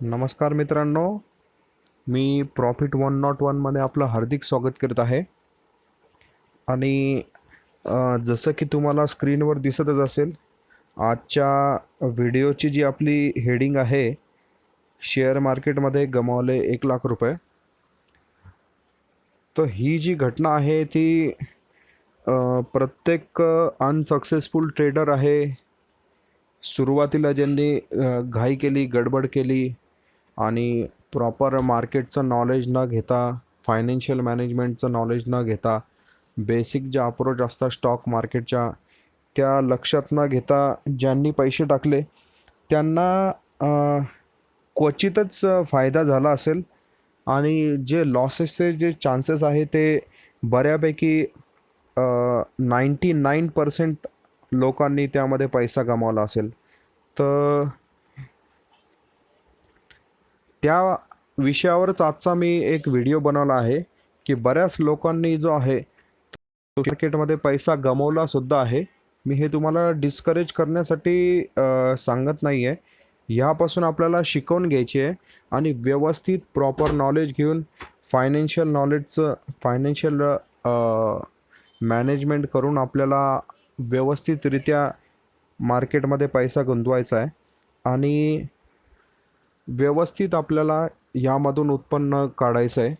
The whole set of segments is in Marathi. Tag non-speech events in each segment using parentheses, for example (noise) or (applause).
नमस्कार मित्रांनो मी प्रॉफिट वन नॉट वनमध्ये आपलं हार्दिक स्वागत करत आहे. आणि जसं की तुम्हाला स्क्रीनवर दिसतच असेल आजच्या व्हिडिओची जी आपली हेडिंग आहे शेअर मार्केटमध्ये गमावले एक लाख रुपये. तर ही जी घटना आहे ती प्रत्येक अनसक्सेसफुल ट्रेडर आहे. सुरुवातीला ज्यांनी घाई केली गडबड केली आणि प्रॉपर मार्केटचं नॉलेज न घेता फायनान्शियल मॅनेजमेंटचं नॉलेज न घेता बेसिक ज्या अप्रोच असतात स्टॉक मार्केटच्या त्या लक्षात न घेता ज्यांनी पैसे टाकले त्यांना क्वचितच फायदा झाला असेल. आणि जे लॉसेसचे जे चान्सेस आहे ते बऱ्यापैकी नाईंटी नाईन पर्सेंट लोकांनी त्यामध्ये पैसा गमावला असेल. तर त्या विषयावरच आजचा मी एक व्हिडिओ बनवला आहे की बऱ्याच लोकांनी जो आहे तो मार्केटमध्ये पैसा गमवलासुद्धा आहे. मी हे तुम्हाला डिस्करेज करण्यासाठी सांगत नाही आहे ह्यापासून आपल्याला शिकवून घ्यायची आहे आणि व्यवस्थित प्रॉपर नॉलेज घेऊन फायनान्शियल नॉलेजचं फायनान्शियल मॅनेजमेंट करून आपल्याला व्यवस्थितरित्या मार्केटमध्ये पैसा गुंतवायचा आहे. आणि व्यवस्थित आपल्याला यामधून उत्पन्न काढायचं आहे.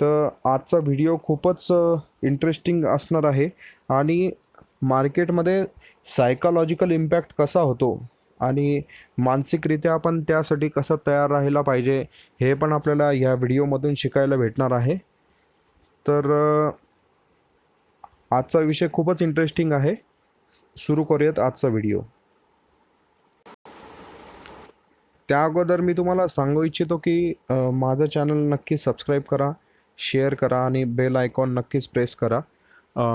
तर आजचा व्हिडिओ खूपच इंटरेस्टिंग असणार आहे. आणि मार्केटमध्ये सायकॉलॉजिकल इम्पॅक्ट कसा होतो? आणि मानसिकरित्या आपण त्यासाठी कसं तयार राहायला पाहिजे? हे पण आपल्याला ह्या व्हिडिओमधून शिकायला भेटणार आहे. तर आजचा विषय खूपच इंटरेस्टिंग आहे. सुरू करूयात आजचा व्हिडिओ. त्या अगोदर मी तुम्हाला सांगू इच्छितो की माझं चॅनल नक्की सबस्क्राईब करा शेअर करा आणि बेल आयकॉन नक्कीच प्रेस करा.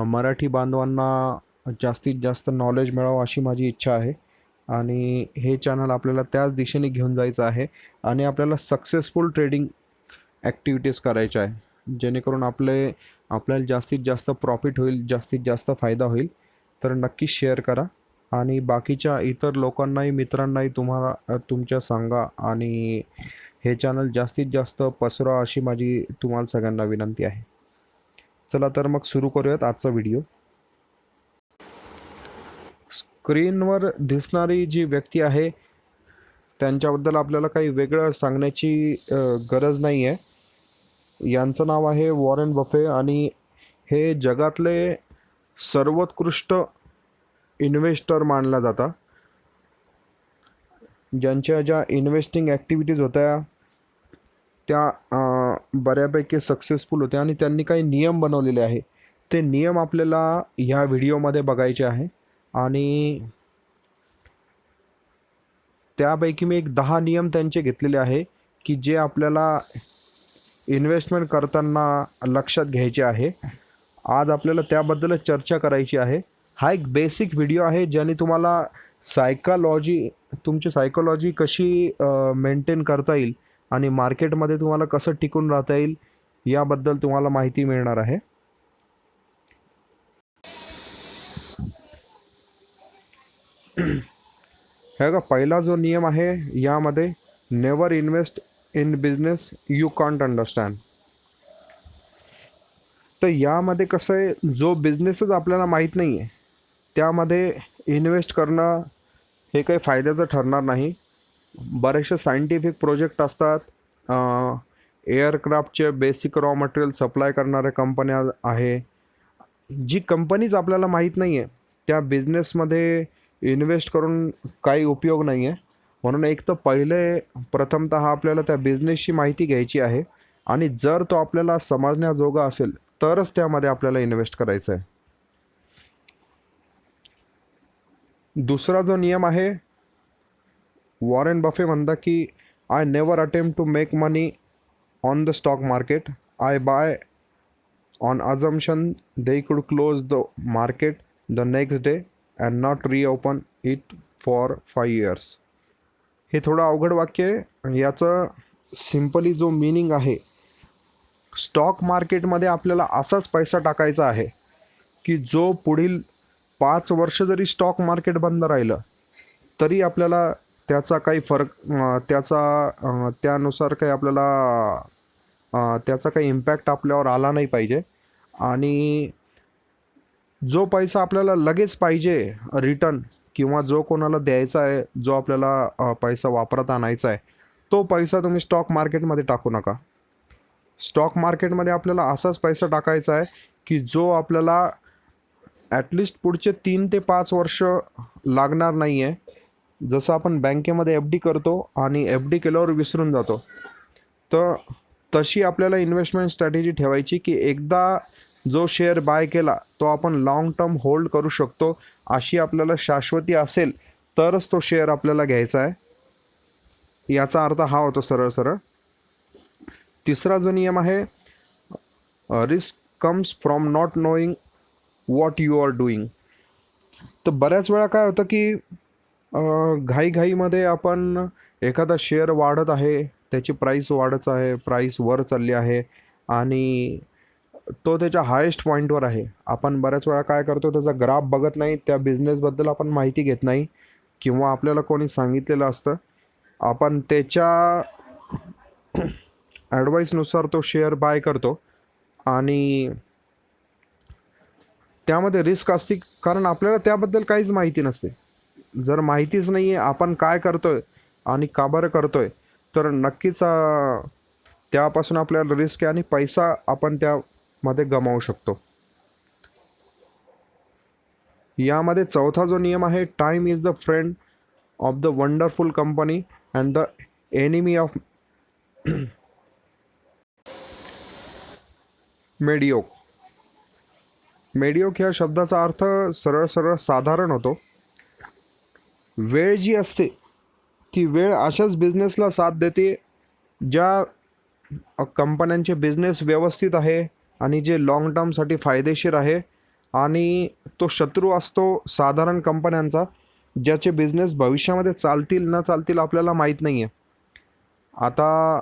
मराठी बांधवांना जास्तीत जास्त नॉलेज मिळावं अशी माझी इच्छा आहे. आणि हे चॅनल आपल्याला त्याच दिशेने घेऊन जायचं आहे आणि आपल्याला सक्सेसफुल ट्रेडिंग ॲक्टिव्हिटीज करायच्या आहे. जेणेकरून आपले आपल्याला जास्तीत जास्त प्रॉफिट होईल जास्तीत जास्त फायदा होईल. तर नक्की शेअर करा. आणि बाकीच्या इतर लोकांनाही मित्रांनाही तुम्हाला तुमच्या सांगा आणि हे चॅनल जास्तीत जास्त पसरा अशी माझी तुम्हाला सगळ्यांना विनंती आहे. चला तर मग सुरू करूयात आजचा व्हिडिओ स्क्रीनवर दिसणारी जी व्यक्ती आहे त्यांच्याबद्दल आपल्याला काही वेगळं सांगण्याची गरज नाही आहे यांचं नाव आहे वॉरेन बफे आणि हे जगातले सर्वोत्कृष्ट इन्व्हेस्टर मानला जाता. ज्यांच्या ज्या इन्व्हेस्टिंग ॲक्टिव्हिटीज होत्या त्या बऱ्यापैकी सक्सेसफुल होत्या आणि त्यांनी काही नियम बनवलेले आहे. ते नियम आपल्याला ह्या व्हिडिओमध्ये बघायचे आहे आणि त्यापैकी मी एक दहा नियम त्यांचे घेतलेले आहे की जे आपल्याला इन्व्हेस्टमेंट करताना लक्षात घ्यायचे आहे. आज आपल्याला त्याबद्दलच चर्चा करायची आहे. हा एक बेसिक व्हिडिओ आहे ज्याने तुम्हाला सायकॉलॉजी तुमची सायकॉलॉजी कशी मेंटेन करता येईल आणि मार्केटमध्ये तुम्हाला कसं टिकून राहता येईल याबद्दल तुम्हाला माहिती मिळणार आहे. हे का पहिला जो नियम आहे यामध्ये never invest in business you can't understand तर यामध्ये कसं आहे जो बिझनेसच आपल्याला माहीत नाही आहे त्यामध्ये इन्व्हेस्ट करणं हे काही फायद्याचं ठरणार नाही. बरेचसे सायंटिफिक प्रोजेक्ट असतात. एअरक्राफ्टचे बेसिक रॉ मटेरियल सप्लाय करणाऱ्या कंपन्या आहे. जी कंपनीज आपल्याला माहीत नाही आहे त्या बिझनेसमध्ये इन्व्हेस्ट करून काही उपयोग नाही आहे म्हणून एक तर पहिले प्रथमतः आपल्याला त्या बिझनेसची माहिती घ्यायची आहे. आणि जर तो आपल्याला समजण्याजोगा असेल तरच त्यामध्ये आपल्याला इन्व्हेस्ट करायचं आहे दुसरा जो नियम आहे वॉरेन बफे म्हणतात की I never attempt to make money on the stock market I buy on assumption they could close the market the next day and not reopen it for five years हे थोडं अवघड वाक्य आहे. याचं सिम्पली जो मिनिंग आहे स्टॉक मार्केटमध्ये आपल्याला असाच पैसा टाकायचा आहे की जो पुढील पाच वर्ष जरी स्टॉक मार्केट बंद राहिलं तरी आपल्याला त्याचा काही फरक त्याचा त्यानुसार काही आपल्याला त्याचा काही इम्पॅक्ट आपल्यावर आला नाही पाहिजे. आणि जो पैसा आपल्याला लगेच पाहिजे रिटर्न किंवा जो कोणाला द्यायचा आहे जो आपल्याला पैसा वापरात आणायचा आहे तो पैसा तुम्ही स्टॉक मार्केटमध्ये टाकू नका. स्टॉक मार्केटमध्ये आपल्याला असाच पैसा टाकायचा आहे की जो आपल्याला ॲटलिस्ट पुढचे तीन ते पाच वर्ष लागणार नाही आहे जसं आपण बँकेमध्ये एफ डी करतो आणि एफ डी केल्यावर विसरून जातो. तर तशी आपल्याला इन्व्हेस्टमेंट स्ट्रॅटेजी ठेवायची की एकदा जो शेअर बाय केला तो आपण लाँग टर्म होल्ड करू शकतो. अशी आपल्याला शाश्वती असेल तरच तो शेअर आपल्याला घ्यायचा आहे. याचा अर्थ हा होतो सरळ सरळ. तिसरा जो नियम आहे risk comes from not knowing what you are doing तर बऱ्याच वेळा काय होतं की घाईघाईमध्ये आपण एखादा शेअर वाढत आहे त्याची प्राईस वाढत आहे प्राईस वर चालली आहे आणि तो त्याच्या हायेस्ट पॉईंटवर आहे. आपण बऱ्याच वेळा काय करतो त्याचा ग्राफ बघत नाही त्या बिझनेसबद्दल आपण माहिती घेत नाही किंवा आपल्याला कोणी सांगितलेलं असतं आपण त्याच्या (clears throat) ॲडवाईसनुसार तो शेअर बाय करतो आणि त्यामध्ये रिस्क असते कारण आपल्याला त्याबद्दल काहीच माहिती नसते. जर माहितीच नाही आहे आपण काय करतो आहे आणि का बरं करतो आहे तर नक्कीच त्यापासून आपल्याला रिस्क आहे आणि पैसा आपण त्यामध्ये गमावू शकतो. यामध्ये चौथा जो नियम आहे time is the friend of the wonderful company and the enemy of mediocre mediocre ह्या शब्दाचा अर्थ सरळ सरळ साधारण होतो. वेळ जी असते ती वेळ अशाच बिझनेसला साथ देते ज्या कंपन्यांचे बिझनेस व्यवस्थित आहे आणि जे लाँग टर्मसाठी फायदेशीर आहे आणि तो शत्रू असतो साधारण कंपन्यांचा ज्याचे बिझनेस भविष्यामध्ये चालतील न चालतील आपल्याला माहीत नाही आहे आता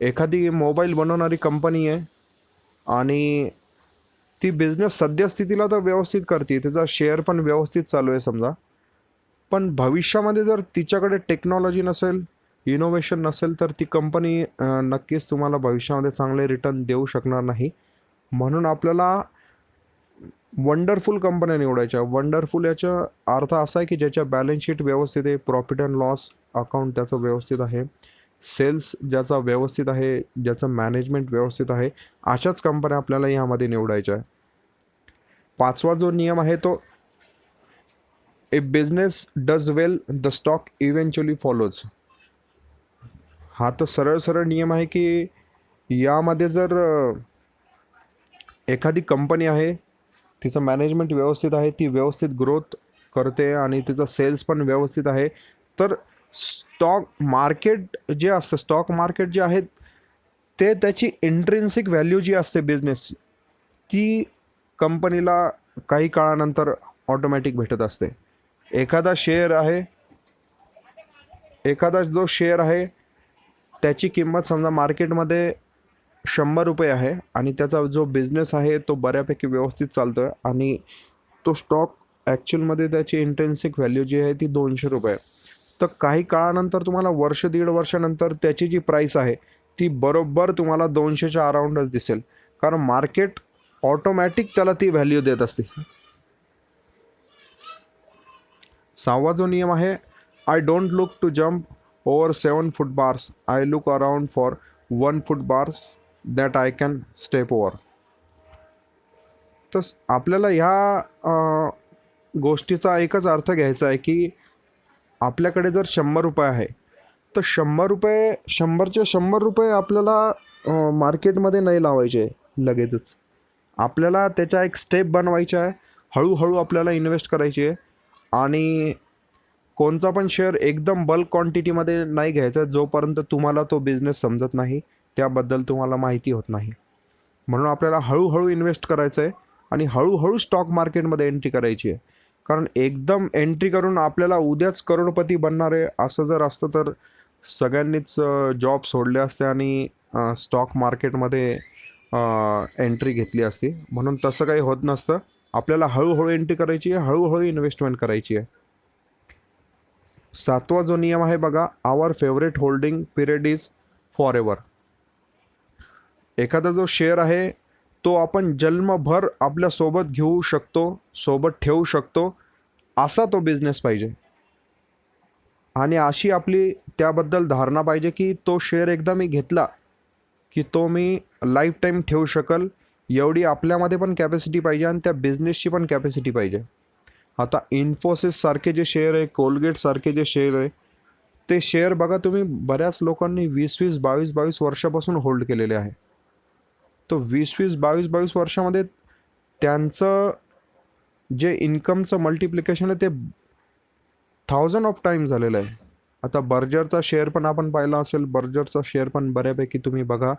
एखादी मोबाईल बनवणारी कंपनी आहे आणि ती बिझनेस सद्यस्थितीला तर व्यवस्थित करते. त्याचा शेअर पण व्यवस्थित चालू आहे समजा. पण भविष्यामध्ये जर तिच्याकडे टेक्नॉलॉजी नसेल इनोव्हेशन नसेल तर ती कंपनी नक्कीच तुम्हाला भविष्यामध्ये चांगले रिटर्न देऊ शकणार नाही. म्हणून आपल्याला वंडरफुल कंपन्या निवडायच्या. वंडरफुल याचा अर्थ असा आहे की ज्याच्या बॅलन्स शीट व्यवस्थित आहे प्रॉफिट अँड लॉस अकाउंट त्याचं व्यवस्थित आहे. सेल्स ज्याचा व्यवस्थित आहे ज्याचं मॅनेजमेंट व्यवस्थित आहे अशाच कंपन्या आपल्याला यामध्ये निवडायच्या आहे पाचवा जो नियम आहे तो a business does well the stock eventually follows हा तर सरळ सरळ नियम आहे की यामध्ये जर एखादी कंपनी आहे तिचं मॅनेजमेंट व्यवस्थित आहे ती व्यवस्थित ग्रोथ करते आणि तिचं सेल्स पण व्यवस्थित आहे तर स्टॉक मार्केट जे असतं स्टॉक मार्केट जे आहे ते त्याची इंट्रेन्सिक व्हॅल्यू जी असते बिझनेस ती कंपनीला काही काळानंतर ऑटोमॅटिक भेटत असते. एखादा शेअर आहे एखादा जो शेअर आहे त्याची किंमत समजा मार्केटमध्ये शंभर रुपये आहे आणि त्याचा जो बिझनेस आहे तो बऱ्यापैकी व्यवस्थित चालतो आहे आणि तो स्टॉक ॲक्च्युअलमध्ये त्याची इंटेन्सिक व्हॅल्यू जी आहे ती दोनशे रुपये आहे. तर काही काळानंतर तुम्हाला वर्ष दीड वर्षानंतर त्याची जी प्राईस आहे ती बरोबर तुम्हाला दोनशेच्या अराउंडच दिसेल. कारण मार्केट ऑटोमॅटिक त्याला ती व्हॅल्यू देत असते. सहावा जो नियम आहे I don't look to jump over seven foot bars I look around for one foot bars that I can step over तर आपल्याला ह्या गोष्टीचा एकच अर्थ घ्यायचा आहे की आपल्याकडे जर शंभर रुपये आहे तर शंभर रुपये शंभरचे शंभर रुपये आपल्याला मार्केटमध्ये नाही लावायचे लगेचच. आपल्याला त्याच्या एक स्टेप बनवायचा आहे. हळूहळू आपल्याला इन्व्हेस्ट करायची आहे. आणि कोणता पण शेअर एकदम बल्क क्वांटिटीमध्ये नाही घ्यायचा जोपर्यंत तुम्हाला तो बिझनेस समजत नाही त्याबद्दल तुम्हाला माहिती होत नाही. म्हणून आपल्याला हळूहळू इन्व्हेस्ट करायचं आहे आणि हळूहळू स्टॉक मार्केटमध्ये एंट्री करायची आहे. कारण एकदम एंट्री करून आपल्याला उद्याच करोडपती बनणार आहे. असं जर असतं तर सगळ्यांनीच जॉब सोडले असते आणि स्टॉक मार्केटमध्ये एंट्री घेतली असती. म्हणून तसं काही होत नसतं. आपल्याला हळूहळू एंट्री करायची आहे हळूहळू इन्व्हेस्टमेंट करायची आहे. सातवा जो नियम आहे बघा our favourite holding period is for ever एखादा जो शेअर आहे तो आपण जन्मभर आपल्यासोबत घेऊ शकतो सोबत ठेवू शकतो असा तो बिझनेस पाहिजे. आणि अशी आपली त्याबद्दल धारणा पाहिजे की तो शेअर एकदा मी घेतला की तो मी लाईफ टाईम ठेवू शकल एवढी आपल्यामध्ये पण कॅपॅसिटी पाहिजे आणि त्या बिझनेसची पण कॅपॅसिटी पाहिजे. आता इन्फोसिससारखे जे शेअर आहे कोलगेटसारखे जे शेअर आहे ते शेअर बघा तुम्ही बऱ्याच लोकांनी वीस वीस बावीस बावीस वर्षापासून होल्ड केलेले आहे. तो वीस वीस बावीस बावीस वर्षामध्ये त्यांचं जे इन्कमचं मल्टिप्लिकेशन आहे ते थाउजंड ऑफ टाईम झालेलं आहे. आता बर्जरचा शेअर पण आपण पाहिला असेल. बर्जरचा शेअर पण बऱ्यापैकी तुम्ही बघा.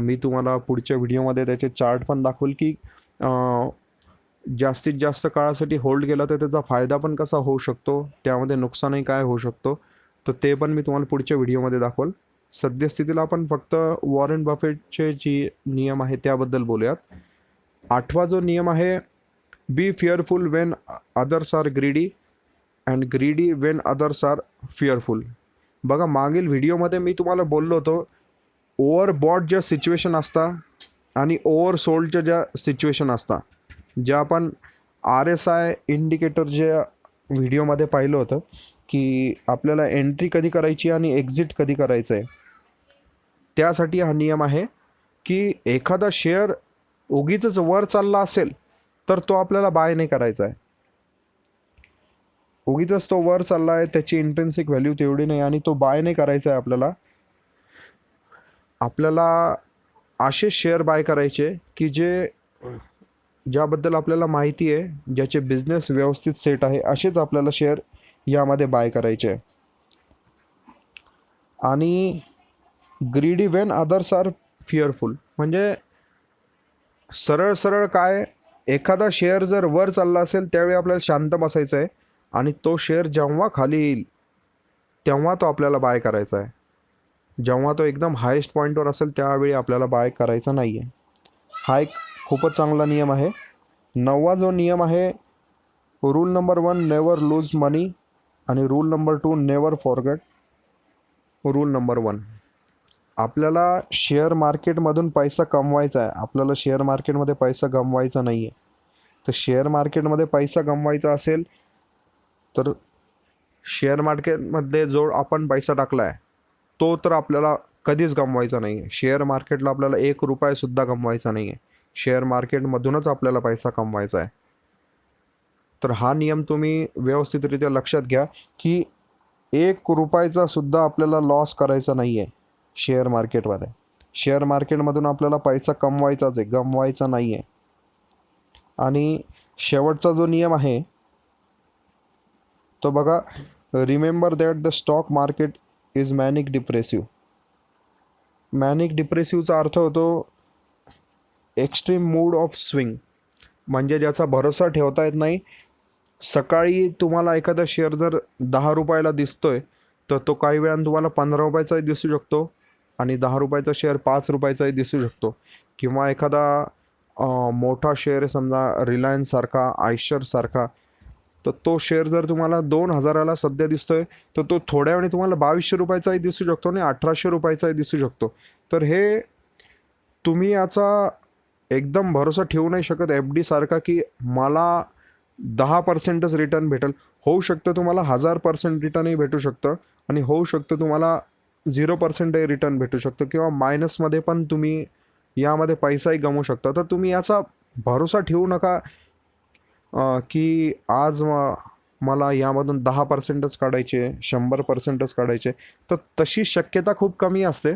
मी तुम्हाला पुढच्या व्हिडिओमध्ये त्याचे चार्ट पण दाखवेल की जास्तीत जास्त काळासाठी होल्ड केला तर त्याचा फायदा पण कसा होऊ शकतो? त्यामध्ये नुकसानही काय होऊ शकतो? तर ते पण मी तुम्हाला पुढच्या व्हिडिओमध्ये दाखवेल. सद्यस्थितीला आपण फक्त वॉरेन बफेटचे जे नियम आहे त्याबद्दल बोलूयात. आठवा जो नियम आहे be fearful when others are greedy and greedy when others are fearful बघा मागील व्हिडिओमध्ये मी तुम्हाला बोललो होतो ओवरबॉट बॉट ज्या सिच्युएशन असता आणि ओवर सोल्डच्या ज्या सिच्युएशन असता. ज्या आपण आर एस आय इंडिकेटरच्या व्हिडिओमध्ये पाहिलं होतं की आपल्याला एंट्री कधी करायची आणि एक्झिट कधी करायचं आहे त्यासाठी हा नियम आहे की एखादा शेअर उगीच वर चालला असेल तर तो आपल्याला बाय नाही करायचा आहे. उगीच तो वर चालला आहे त्याची इंटेन्सिक व्हॅल्यू तेवढी नाही आणि तो बाय नाही करायचा आहे आपल्याला. आपल्याला असे शेअर बाय करायचे की जे ज्याबद्दल आपल्याला माहिती आहे ज्याचे बिझनेस व्यवस्थित सेट आहे असेच आपल्याला शेअर यामध्ये बाय करायचे आहे. आणि greedy when others are fearful. म्हणजे सरळ सरळ काय एखादा शेअर जर वर चालला असेल त्यावेळी आपल्याला शांत बसायचं आहे आणि तो शेअर जेव्हा खाली येईल तेव्हा तो आपल्याला बाय करायचा आहे. जेव्हा तो एकदम हायेस्ट पॉईंटवर असेल त्यावेळी आपल्याला बाय करायचा नाही आहे हा एक खूपच चांगला नियम आहे. नववा जो नियम आहे rule number one never lose money आणि rule number two never forget rule number one आपल्याला शेअर मार्केटमधून पैसा कमवायचा आहे. आपल्याला शेअर मार्केटमध्ये पैसा गमवायचा नाही आहे तर शेअर मार्केटमध्ये पैसा गमवायचा असेल तर शेअर मार्केटमध्ये जो आपण पैसा टाकला आहे तो तर आपल्याला कधीच गमवायचा नाही आहे शेअर मार्केटला आपल्याला एक रुपयासुद्धा गमवायचा नाही आहे शेअर मार्केटमधूनच आपल्याला पैसा कमवायचा आहे. तर हा नियम तुम्ही व्यवस्थितरित्या लक्षात घ्या की एक रुपयाचा सुद्धा आपल्याला लॉस करायचा नाही आहे शेअर मार्केटवाले. शेअर मार्केटमधून आपल्याला पैसा कमवायचाच आहे गमवायचा नाही आहे आणि शेवटचा जो नियम आहे तो बघा remember that the stock market is manic depressive manic डिप्रेसिव्हचा अर्थ होतो एक्स्ट्रीम मूड ऑफ स्विंग म्हणजे ज्याचा भरोसा ठेवता येत नाही. सकाळी तुम्हाला एखादा शेअर जर दहा रुपयाला दिसतोय तर तो काही वेळानं तुम्हाला पंधरा रुपयाचाही दिसू शकतो. आणि दहा रुपयाचा शेअर पाच रुपयाचाही दिसू शकतो. किंवा एखादा मोठा शेअर समजा रिलायन्ससारखा आयशरसारखा तर तो शेअर जर तुम्हाला दोन हजाराला सध्या दिसतोय तर तो थोड्या वेळी तुम्हाला बावीसशे रुपयाचाही दिसू शकतो आणि अठराशे रुपयाचाही दिसू शकतो. तर हे तुम्ही याचा एकदम भरोसा ठेवू नाही शकत एफ डीसारखा की मला दहा पर्सेंटच रिटर्न भेटेल. होऊ शकतं तुम्हाला हजार पर्सेंट रिटर्नही भेटू शकतं आणि होऊ शकतं तुम्हाला झिरो पर्सेंटही रिटर्न भेटू शकतो किंवा मायनसमध्ये पण तुम्ही यामध्ये पैसाही गमवू शकता. तर तुम्ही याचा भरोसा ठेवू नका की आज मला यामधून दहा पर्सेंटच काढायचे शंभर पर्सेंटच काढायचे. तर तशी शक्यता खूप कमी असते.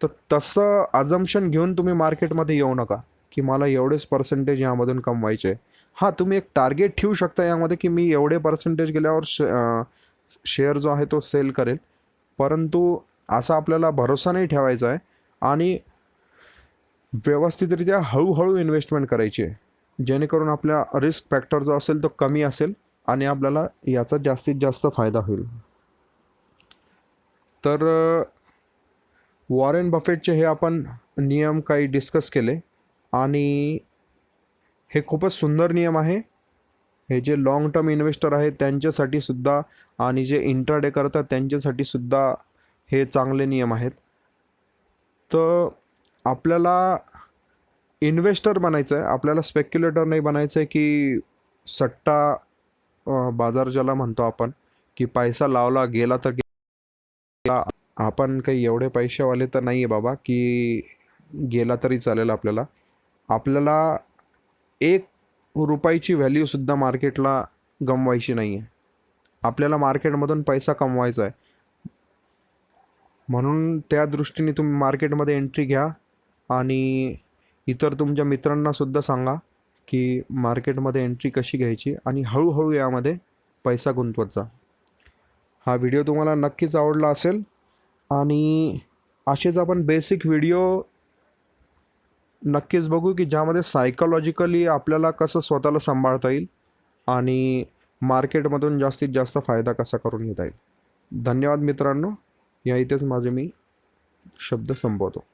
तर तसं अजम्पशन घेऊन तुम्ही मार्केटमध्ये येऊ नका की मला एवढेच पर्सेंटेज यामधून कमवायचे. हां तुम्ही एक टार्गेट ठेवू शकता यामध्ये की मी एवढे पर्सेंटेज गेल्यावर शे शेअर जो आहे तो सेल करेल. परंतु असा आपल्याला भरोसा नाही ठेवायचा आहे. आणि व्यवस्थितरित्या हळूहळू इन्व्हेस्टमेंट करायची आहे. जेणेकरून आपल्या रिस्क फॅक्टर जो असेल तो कमी असेल आणि आपल्याला याचा जास्तीत जास्त फायदा होईल. तर वॉरेन बफेटचे हे आपण नियम काही डिस्कस केले. आणि हे खूपच सुंदर नियम आहे. हे जे लाँग टर्म इन्व्हेस्टर आहेत त्यांच्यासाठी सुद्धा आणि जे इंटरडे करतात त्यांच्यासाठी सुद्धा हे चांगले नियम आहेत. तर आपल्याला इन्व्हेस्टर बनायचं आहे आपल्याला स्पेक्युलेटर नाही बनायचं आहे की सट्टा बाजार ज्याला म्हणतो आपण की पैसा लावला गेला तर गेला. आपण काही एवढे पैसेवाले तर नाही आहे बाबा की गेला तरी चालेल आपल्याला. आपल्याला एक रुपयाची व्हॅल्यूसुद्धा मार्केटला गमवायची नाही आहे आपल्याला मार्केटमधून पैसा कमवायचा आहे. म्हणून त्या दृष्टीने तुम्ही मार्केटमध्ये एंट्री घ्या आणि इतर तुमच्या मित्रांनासुद्धा सांगा की मार्केटमध्ये एंट्री कशी घ्यायची आणि हळूहळू यामध्ये पैसा गुंतवत जा. हा व्हिडिओ तुम्हाला नक्कीच आवडला असेल आणि असेच आपण बेसिक व्हिडिओ नक्कीच बघू की ज्यामध्ये सायकोलॉजिकली आपल्याला कसं स्वतःला सांभाळता येईल आणि मार्केटमधून जास्तीत जास्त फायदा कसा करून घेता येईल? धन्यवाद मित्रांनो. या इथेच माझे मी शब्द संपवतो.